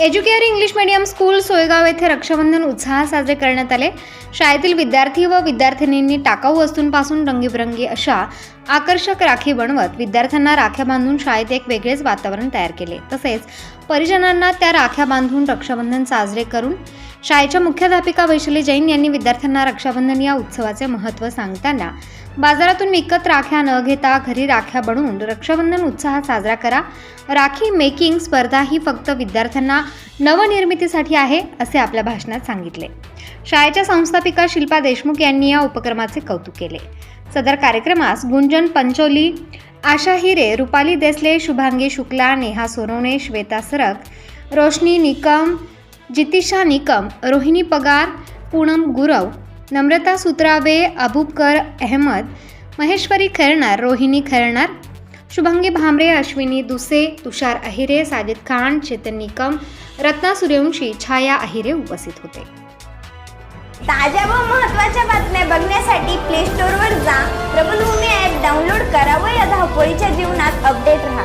Educare English medium school Soygaon येथे रक्षाबंधन उत्साहात साजरे करण्यात आले. शाळेतील विद्यार्थी व विद्यार्थिनींनी टाकाऊ वस्तूंपासून रंगीबेरंगी अशा आकर्षक राखी बनवत विद्यार्थ्यांना राख्या बांधून शाळेत एक वेगळेच वातावरण तयार केले. तसेच परिजनांना त्या राख्या बांधून रक्षाबंधन साजरे करून शाळेच्या मुख्याध्यापिका वैशाली जैन यांनी विद्यार्थ्यांना रक्षाबंधन या उत्सवाचे महत्त्व सांगताना बाजारातून विकत राख्या न घेता घरी राख्या बनवून रक्षाबंधन उत्साहात साजरा करा. राखी मेकिंग स्पर्धा ही फक्त विद्यार्थ्यांना नवनिर्मितीसाठी आहे असे आपल्या भाषणात सांगितले. शाळेच्या संस्थापिका शिल्पा देशमुख यांनी या उपक्रमाचे कौतुक केले. सदर कार्यक्रमास गुंजन पंचोली आशा हिरे रुपाली देसले शुभांगी शुक्ला नेहा सोनवणे श्वेता सरक रोशनी निकम जितिशा निकम रोहिणी पगार पूनम गुरव नम्रता सुत्रावे अबुबकर अहमद महेश्वरी खैरणार रोहिणी खैरणार शुभंगी भांबरे अश्विनी दुसे तुषार अहिरे साजिद खान चेतन निकम रत्ना सूर्यवंशी छाया अहिरे उपस्थित होते. ताज्या व महत्त्वाच्या बातम्या बघण्यासाठी प्ले स्टोअरवर जा. प्रबलभूमी ॲप डाउनलोड करा व या धावपळीच्या जीवनात अपडेट राहा.